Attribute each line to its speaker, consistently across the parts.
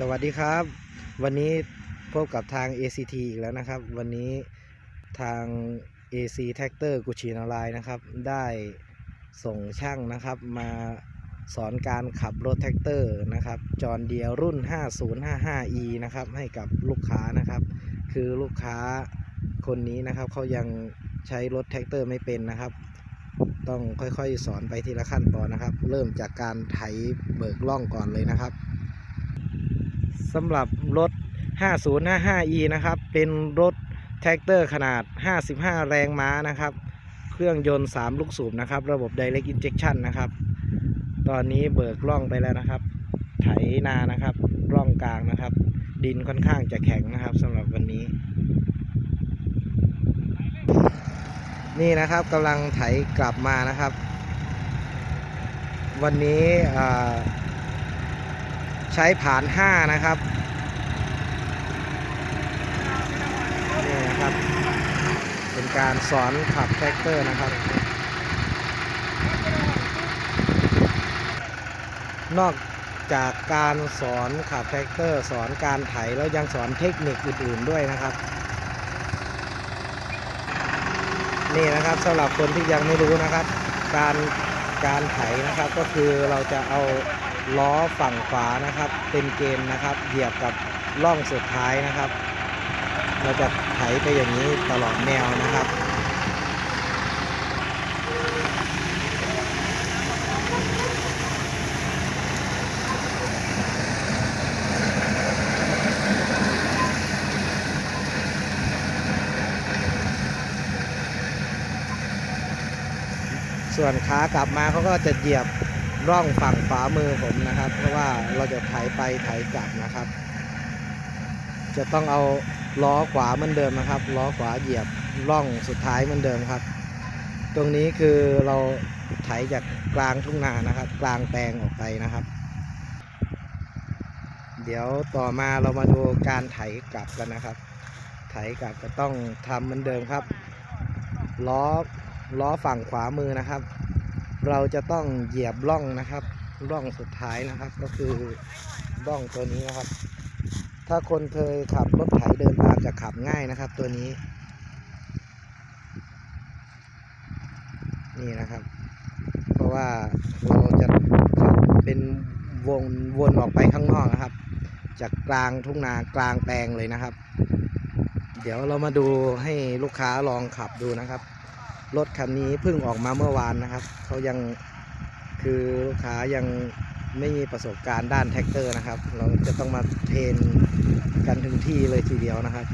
Speaker 1: สวัสดีครับ วันนี้พบกับทาง ACT อีกแล้วนะครับ วันนี้ทาง AC Tractor กุชินออนไลน์นะครับ ได้ส่งช่างนะครับมาสอนการขับรถแท็กเตอร์นะครับจอนเดียรุ่น 5055e นะครับให้กับลูกค้านะครับ คือลูกค้าคนนี้นะครับเขายังใช้รถแท็กเตอร์ไม่เป็นนะครับ ต้องค่อยๆสอนไปทีละขั้นตอนนะครับ เริ่มจากการไถเบิกล่องก่อนเลยนะครับ สำหรับรถ 5055e นะครับ เป็นรถแท็กเตอร์ขนาด 55 แรงม้านะครับ เครื่องยนต์ 3 ลูกสูบนะครับ ระบบ Direct Injection นะครับ ตอนนี้เบิกร่องไปแล้วนะครับ ไถนานะครับร่องกลางนะครับ ดินค่อนข้างจะแข็งนะครับสำหรับวันนี้ นี่นะครับกำลังไถกลับมานะครับ วันนี้อ่า ใช้ผ่าน5นะครับนี่นะครับ เป็นการสอนขับแท็กเตอร์นะครับ นอกจากการสอนขับแท็กเตอร์ สอนการไถแล้วยังสอนเทคนิคอื่นๆด้วยนะครับ นี่นะครับสำหรับคนที่ยังไม่รู้นะครับ การการไถนะครับก็คือเราจะเอา ล้อฝั่งขวานะครับ เป็นเกณฑ์นะครับ เหยียบกับล่องสุดท้ายนะครับ เราจะไถไปอย่างนี้ตลอดแนวนะครับส่วนขากลับมาเขาก็จะเหยียบ ร่องฝั่งขวามือผมนะครับ เพราะว่าเราจะไถไปไถกลับนะครับ จะต้องเอาล้อขวาเหมือนเดิมนะครับล้อขวาเหยียบร่องสุดท้ายเหมือนเดิมครับ ตรงนี้คือเราไถจากกลางทุ่งนานะครับ กลางแปลงออกไปนะครับ เดี๋ยวต่อมาเรามาดูการไถกลับกันนะครับ ไถกลับก็ต้องทำเหมือนเดิมครับล้อล้อฝั่งขวามือนะครับ เราจะต้องเหยียบร่องนะครับ ร่องสุดท้ายนะครับ ก็คือร่องตัวนี้นะครับ ถ้าคนเคยขับรถไถเดินตามจะขับง่ายนะครับ ตัวนี้ นี่นะครับ เพราะว่าเราจะขับเป็นวงวนออกไปข้างนอกนะครับ จากกลางทุ่งนากลางแปลงเลยนะครับ เดี๋ยวเรามาดูให้ลูกค้าลองขับดูนะครับ รถคันนี้เพิ่งออกมาเมื่อวานนะครับเขายังคือลูกค้ายังไม่มีประสบการณ์ด้านแท็กเตอร์นะครับ เราจะต้องมาเทรนกันถึงที่เลยทีเดียวนะครับ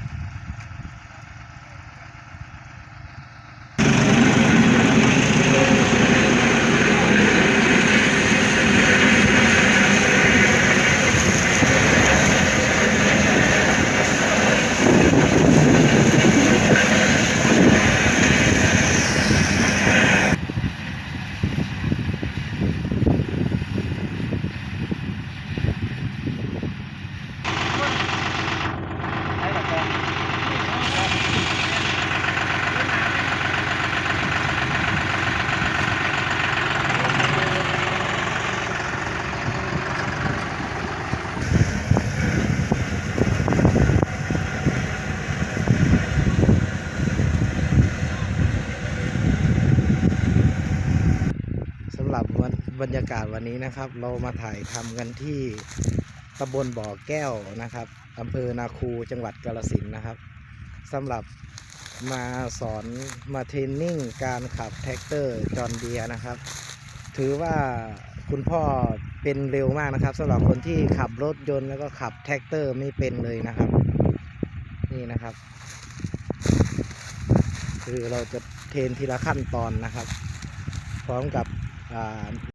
Speaker 1: สำหรั บรรยากาศวันนี้นะครับ เรามาถ่ายทำกันที่ตำบลบ่อแก้วนะครับอำเภอนาคูจังหวัดกาฬสินนะครับสำหรับมาสอนมาเทรนนิ่งการขับแท็กเตอร์จอนเดียนะครับ ถือว่าคุณพ่อเป็นเร็วมากนะครับสำหรับคนที่ขับรถยนต์แล้วก็ขับแท็กเตอร์ไม่เป็นเลยนะครับ นี่นะครับ คือเราจะเทรนทีละขั้นตอนนะครับ พร้อมกับ